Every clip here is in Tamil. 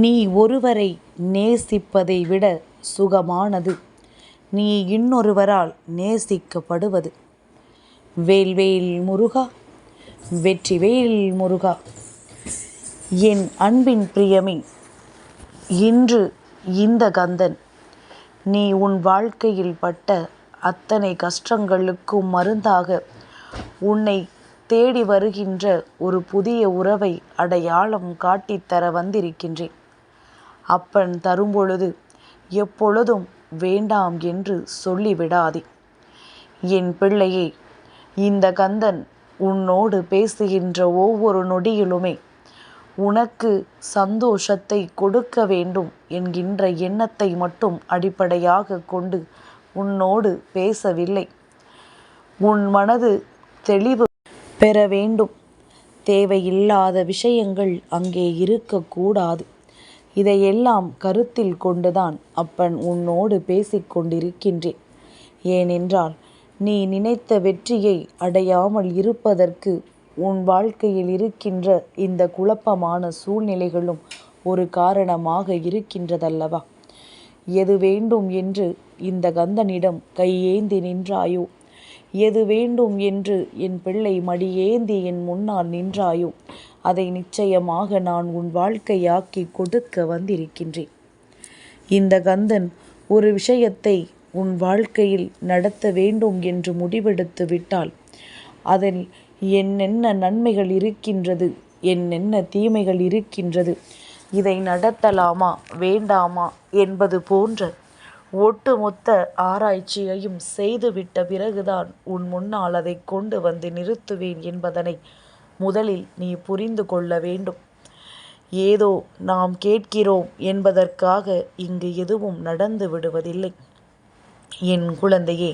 நீ ஒருவரை நேசிப்பதை விட சுகமானது நீ இன்னொருவரால் நேசிக்கப்படுவது. வேல்வேல் முருகா வெற்றிவேல் முருகா என் அன்பின் பிரியமே இன்று இந்த கந்தன் நீ உன் வாழ்க்கையில் பட்ட அத்தனை கஷ்டங்களுக்கும் மருந்தாக உன்னை தேடி வருகின்ற ஒரு புதிய உறவை அடையாளம் காட்டித் தர வந்திருக்கின்றேன். அப்பன் தரும்பொழுது எப்பொழுதும் வேண்டாம் என்று சொல்லிவிடாதே. என் பிள்ளையே இந்த கந்தன் உன்னோடு பேசுகின்ற ஒவ்வொரு நொடியிலுமே உனக்கு சந்தோஷத்தை கொடுக்க வேண்டும் என்கின்ற எண்ணத்தை மட்டும் அடிப்படையாகக் கொண்டு உன்னோடு பேசவில்லை. உன் மனது தெளிவு பெற வேண்டும். தேவையில்லாத விஷயங்கள் அங்கே இருக்கக்கூடாது. இதையெல்லாம் கருத்தில் கொண்டுதான் அப்பன் உன்னோடு பேசிக் கொண்டிருக்கின்றேன். ஏனென்றால் நீ நினைத்த வெற்றியை அடையாமல் இருப்பதற்கு உன் வாழ்க்கையில் இருக்கின்ற இந்த குழப்பமான சூழ்நிலைகளும் ஒரு காரணமாக இருக்கின்றதல்லவா? எது வேண்டும் என்று இந்த கந்தனிடம் கையேந்தி நின்றாயோ எது வேண்டும் என்று என் பிள்ளை மடியேந்தி என் முன்னால் நின்றாயோ அதை நிச்சயமாக நான் உன் வாழ்க்கையாக்கிக் கொடுக்க வந்திருக்கின்றேன். இந்த கந்தன் ஒரு விஷயத்தை உன் வாழ்க்கையில் நடத்த வேண்டும் என்று முடிவெடுத்து விட்டால் அதில் என்னென்ன நன்மைகள் இருக்கின்றது என்னென்ன தீமைகள் இருக்கின்றது இதை நடத்தலாமா வேண்டாமா என்பது போன்ற ஒட்டுமொத்த ஆராய்ச்சியையும் செய்துவிட்ட பிறகுதான் உன் முன்னால் அதை கொண்டு வந்து நிறுத்துவேன் என்பதனை முதலில் நீ புரிந்து கொள்ள வேண்டும். ஏதோ நாம் கேட்கிறோம் என்பதற்காக இங்கு எதுவும் நடந்து விடுவதில்லை. என் குழந்தையே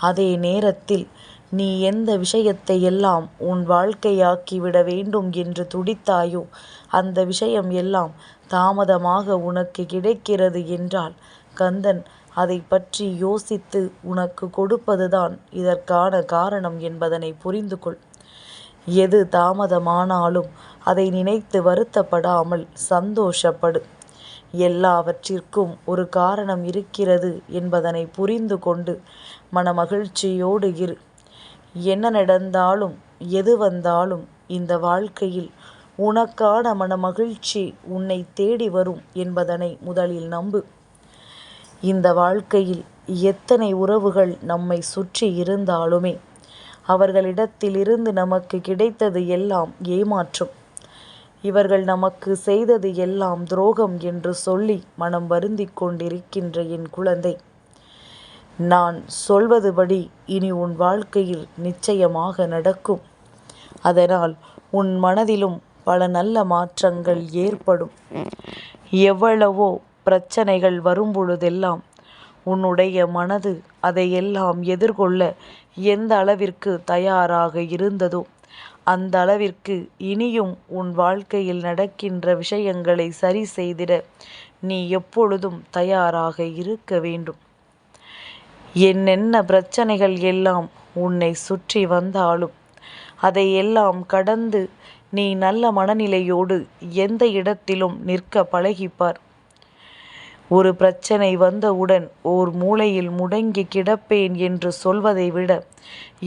அதே நேரத்தில் நீ எந்த விஷயத்தை எல்லாம் உன் வாழ்க்கையாக்கிவிட வேண்டும் என்று துடித்தாயோ அந்த விஷயம் எல்லாம் தாமதமாக உனக்கு கிடைக்கிறது என்றால் கந்தன் அதை பற்றி யோசித்து உனக்கு கொடுப்பதுதான் இதற்கான காரணம் என்பதனை புரிந்து கொள். எது தாமதமானாலும் அதை நினைத்து வருத்தப்படாமல் சந்தோஷப்படு. எல்லாவற்றிற்கும் ஒரு காரணம் இருக்கிறது என்பதனை புரிந்து கொண்டு மனமகிழ்ச்சியோடு இரு. என்ன நடந்தாலும் எது வந்தாலும் இந்த வாழ்க்கையில் உனக்கான மனமகிழ்ச்சி உன்னை தேடி வரும் என்பதனை முதலில் நம்பு. இந்த வாழ்க்கையில் எத்தனை உறவுகள் நம்மை சுற்றி இருந்தாலுமே அவர்களிடத்திலிருந்து நமக்கு கிடைத்தது எல்லாம் ஏமாற்றம். இவர்கள் நமக்கு செய்தது எல்லாம் துரோகம் என்று சொல்லி மனம் வருந்தி கொண்டிருக்கின்ற என் குழந்தை நான் சொல்வதுபடி இனி உன் வாழ்க்கையில் நிச்சயமாக நடக்கும். அதனால் உன் மனதிலும் பல நல்ல மாற்றங்கள் ஏற்படும். எவ்வளவோ பிரச்சனைகள் வரும்பொழுதெல்லாம் உன்னுடைய மனது அதையெல்லாம் எதிர்கொள்ள எந்த அளவிற்கு தயாராக இருந்ததோ அந்த அளவிற்கு இனியும் உன் வாழ்க்கையில் நடக்கின்ற விஷயங்களை சரி செய்திட நீ எப்பொழுதும் தயாராக இருக்க வேண்டும். என்னென்ன பிரச்சனைகள் எல்லாம் உன்னை சுற்றி வந்தாலும் அதையெல்லாம் கடந்து நீ நல்ல மனநிலையோடு எந்த இடத்திலும் நிற்க பழகிப்பார் ஒரு பிரச்சனை வந்தவுடன் ஓர் மூலையில் முடங்கிக் கிடப்பேன் என்று சொல்வதை விட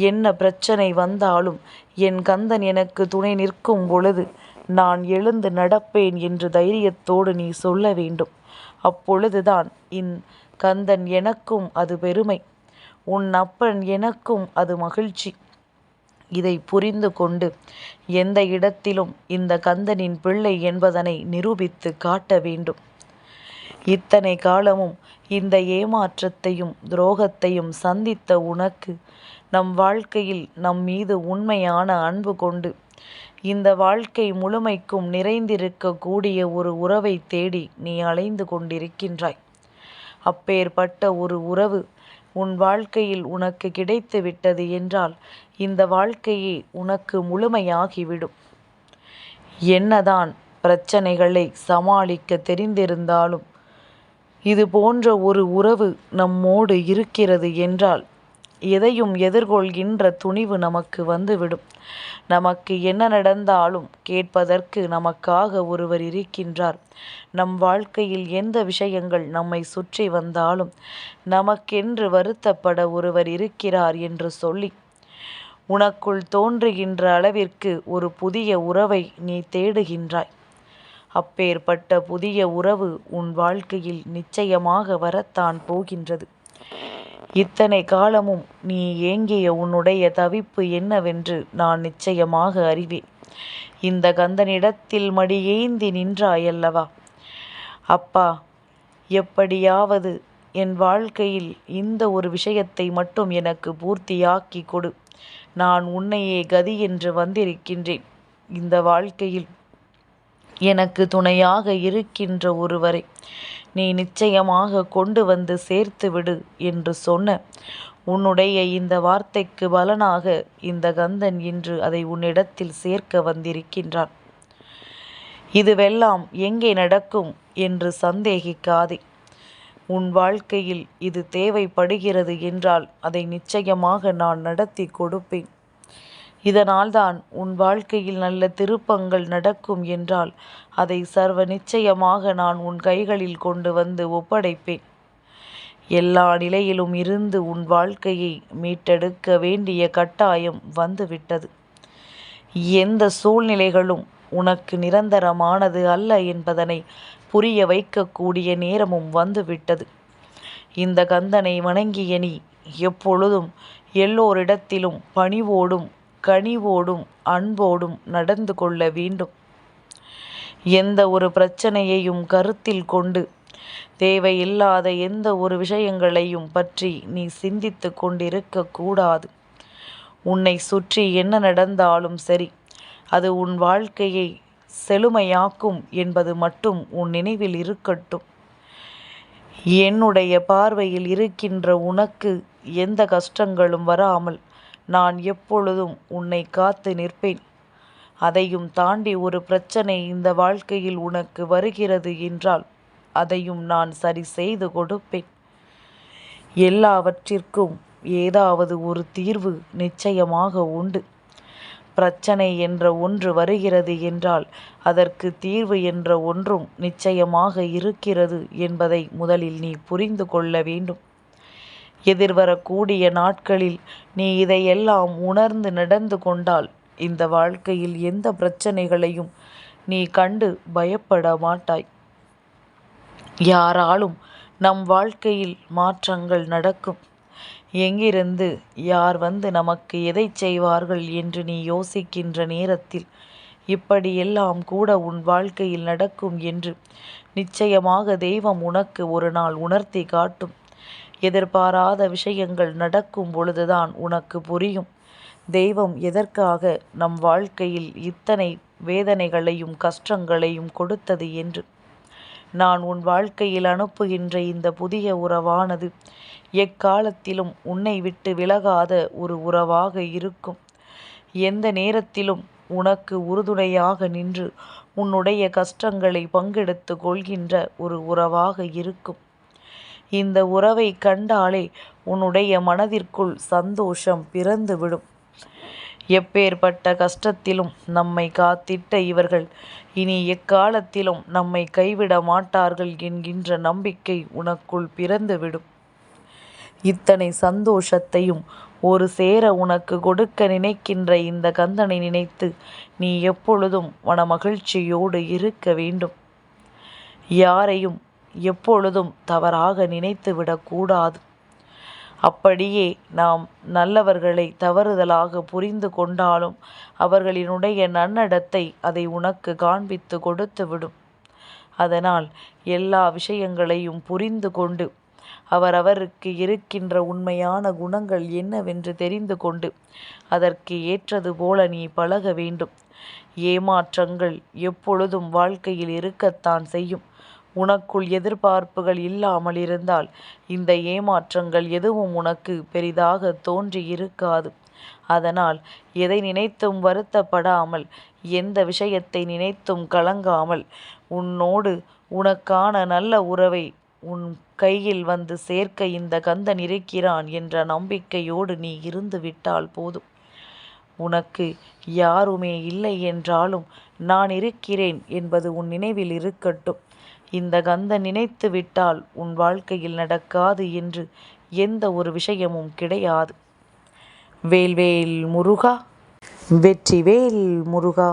என்ன பிரச்சனை வந்தாலும் என் கந்தன் எனக்கு துணை நிற்கும் பொழுது நான் எழுந்து நடப்பேன் என்று தைரியத்தோடு நீ சொல்ல வேண்டும். அப்பொழுதுதான் இன் கந்தன் எனக்கும் அது பெருமை. உன் அப்பன் எனக்கும் அது மகிழ்ச்சி. இதை புரிந்து கொண்டு எந்த இடத்திலும் இந்த கந்தனின் பிள்ளை என்பதனை நிரூபித்து காட்ட வேண்டும். இத்தனை காலமும் இந்த ஏமாற்றத்தையும் துரோகத்தையும் சந்தித்த உனக்கு நம் வாழ்க்கையில் நம் மீது உண்மையான அன்பு கொண்டு இந்த வாழ்க்கை முழுமைக்கும் நிறைந்திருக்கக்கூடிய ஒரு உறவைத் தேடி நீ அலைந்து கொண்டிருக்கின்றாய். அப்பேற்பட்ட ஒரு உறவு உன் வாழ்க்கையில் உனக்கு கிடைத்து விட்டது என்றால் இந்த வாழ்க்கையே உனக்கு முழுமையாகிவிடும். என்னதான் பிரச்சனைகளை சமாளிக்கத் தெரிந்திருந்தாலும் இது போன்ற ஒரு உறவு நம்மோடு இருக்கிறது என்றால் எதையும் எதிர்கொள்கின்ற துணிவு நமக்கு வந்துவிடும். நமக்கு என்ன நடந்தாலும் கேட்பதற்கு நமக்காக ஒருவர் இருக்கின்றார். நம் வாழ்க்கையில் எந்த விஷயங்கள் நம்மை சுற்றி வந்தாலும் நமக்கென்று வருத்தப்பட ஒருவர் இருக்கிறார் என்று சொல்லி உனக்குள் தோன்றுகின்ற அளவிற்கு ஒரு புதிய உறவை நீ தேடுகின்றாய். அப்பேற்பட்ட புதிய உறவு உன் வாழ்க்கையில் நிச்சயமாக வரத்தான் போகின்றது. இத்தனை காலமும் நீ ஏங்கிய உன்னுடைய தவிப்பு என்னவென்று நான் நிச்சயமாக அறிவேன். இந்த கந்தனிடத்தில் மடியேந்தி நின்றாயல்லவா? அப்பா எப்படியாவது என் வாழ்க்கையில் இந்த ஒரு விஷயத்தை மட்டும் எனக்கு பூர்த்தியாக்கி கொடு. நான் உன்னையே கதி என்று வந்திருக்கின்றேன். இந்த வாழ்க்கையில் எனக்கு துணையாக இருக்கின்ற ஒருவரை நீ நிச்சயமாக கொண்டு வந்து சேர்த்து விடு என்று சொன்ன. உன்னுடைய இந்த வார்த்தைக்கு பலனாக இந்த கந்தன் இன்று அதை உன்னிடத்தில் சேர்க்க வந்திருக்கின்றான். இதுவெல்லாம் எங்கே நடக்கும் என்று சந்தேகிக்காதே. உன் வாழ்க்கையில் இது தேவைப்படுகிறது என்றால் அதை நிச்சயமாக நான் நடத்தி கொடுப்பேன். இதனால்தான் உன் வாழ்க்கையில் நல்ல திருப்பங்கள் நடக்கும் என்றால் அதை சர்வ நிச்சயமாக நான் உன் கைகளில் கொண்டு வந்து ஒப்படைப்பேன். எல்லா நிலையிலும் இருந்து உன் வாழ்க்கையை மீட்டெடுக்க வேண்டிய கட்டாயம் வந்துவிட்டது. எந்த சூழ்நிலைகளும் உனக்கு நிரந்தரமானது அல்ல என்பதனை புரிய வைக்கக்கூடிய நேரமும் வந்துவிட்டது. இந்த கந்தனை வணங்கிய நீ எப்பொழுதும் எல்லோரிடத்திலும் பணிவோடும் கனிவோடும் அன்போடும் நடந்து கொள்ள வேண்டும். எந்த ஒரு பிரச்சனையையும் கருத்தில் கொண்டு தேவையில்லாத எந்த ஒரு விஷயங்களையும் பற்றி நீ சிந்தித்து கொண்டிருக்க கூடாது. உன்னை சுற்றி என்ன நடந்தாலும் சரி அது உன் வாழ்க்கையை செழுமையாக்கும் என்பது மட்டும் உன் நினைவில் இருக்கட்டும். என்னுடைய பார்வையில் இருக்கின்ற உனக்கு எந்த கஷ்டங்களும் வராமல் நான் எப்பொழுதும் உன்னை காத்து நிற்பேன். அதையும் தாண்டி ஒரு பிரச்சனை இந்த வாழ்க்கையில் உனக்கு வருகிறது என்றால் அதையும் நான் சரி செய்து கொடுப்பேன். எல்லாவற்றிற்கும் ஏதாவது ஒரு தீர்வு நிச்சயமாக உண்டு. பிரச்சனை என்ற ஒன்று வருகிறது என்றால் அதற்கு தீர்வு என்ற ஒன்றும் நிச்சயமாக இருக்கிறது என்பதை முதலில் நீ புரிந்து கொள்ள வேண்டும். எதிர்வரக்கூடிய நாட்களில் நீ இதையெல்லாம் உணர்ந்து நடந்து கொண்டால் இந்த வாழ்க்கையில் எந்த பிரச்சனைகளையும் நீ கண்டு பயப்பட மாட்டாய். யாராலும் நம் வாழ்க்கையில் மாற்றங்கள் நடக்கும். எங்கிருந்து யார் வந்து நமக்கு எதை செய்வார்கள் என்று நீ யோசிக்கின்ற நேரத்தில் இப்படியெல்லாம் கூட உன் வாழ்க்கையில் நடக்கும் என்று நிச்சயமாக தெய்வம் உனக்கு ஒரு நாள் உணர்த்தி காட்டும். எதிர்பாராத விஷயங்கள் நடக்கும் பொழுதுதான் உனக்கு புரியும். தெய்வம் எதற்காக நம் வாழ்க்கையில் இத்தனை வேதனைகளையும் கஷ்டங்களையும் கொடுத்தது என்று? நான் உன் வாழ்க்கையில் அனுப்புகின்ற இந்த புதிய உறவானது எக்காலத்திலும் உன்னை விட்டு விலகாத ஒரு உறவாக இருக்கும். எந்த நேரத்திலும் உனக்கு உறுதுணையாக நின்று உன்னுடைய கஷ்டங்களை பங்கெடுத்து கொள்கின்ற ஒரு உறவாக இருக்கும். இந்த உறவை கண்டாலே உன்னுடைய மனதிற்குள் சந்தோஷம் பிறந்துவிடும். எப்பேற்பட்ட கஷ்டத்திலும் நம்மை காத்திட்ட இவர்கள் இனி எக்காலத்திலும் நம்மை கைவிட மாட்டார்கள் என்கின்ற நம்பிக்கை உனக்குள் பிறந்துவிடும். இத்தனை சந்தோஷத்தையும் ஒரு சேர உனக்கு கொடுக்க நினைக்கின்ற இந்த கந்தனை நினைத்து நீ எப்பொழுதும் மனமகிழ்ச்சியோடு இருக்க வேண்டும். யாரையும் எப்பொழுதும் தவறாக நினைத்து விடக்கூடாது அப்படியே நாம் நல்லவர்களை தவறுதலாக புரிந்து கொண்டாலும் அவர்களினுடைய நன்னடத்தை அதை உனக்கு காண்பித்து கொடுத்துவிடும். அதனால் எல்லா விஷயங்களையும் புரிந்து கொண்டு அவரவருக்கு இருக்கின்ற உண்மையான குணங்கள் என்னவென்று தெரிந்து கொண்டு அதற்கு ஏற்றது போல நீ பழக வேண்டும். ஏமாற்றங்கள் எப்பொழுதும் வாழ்க்கையில் இருக்கத்தான் செய்யும். உனக்குள் எதிர்பார்ப்புகள் இல்லாமல் இருந்தால் இந்த ஏமாற்றங்கள் எதுவும் உனக்கு பெரிதாக தோன்றி இருக்காது. அதனால் எதை நினைத்தும் வருத்தப்படாமல் எந்த விஷயத்தை நினைத்தும் கலங்காமல் உன்னோடு உனக்கான நல்ல உறவை உன் கையில் வந்து சேர்க்க இந்த கந்தன் இருக்கிறான் என்ற நம்பிக்கையோடு நீ இருந்து விட்டால் போதும். உனக்கு யாருமே இல்லை என்றாலும் நான் இருக்கிறேன் என்பது உன் நினைவில் இருக்கட்டும். இந்த கந்த நினைத்து விட்டால் உன் வாழ்க்கையில் நடக்காது என்று எந்த ஒரு விஷயமும் கிடையாது. வேல்வேல் முருகா. வெற்றிவேல் முருகா.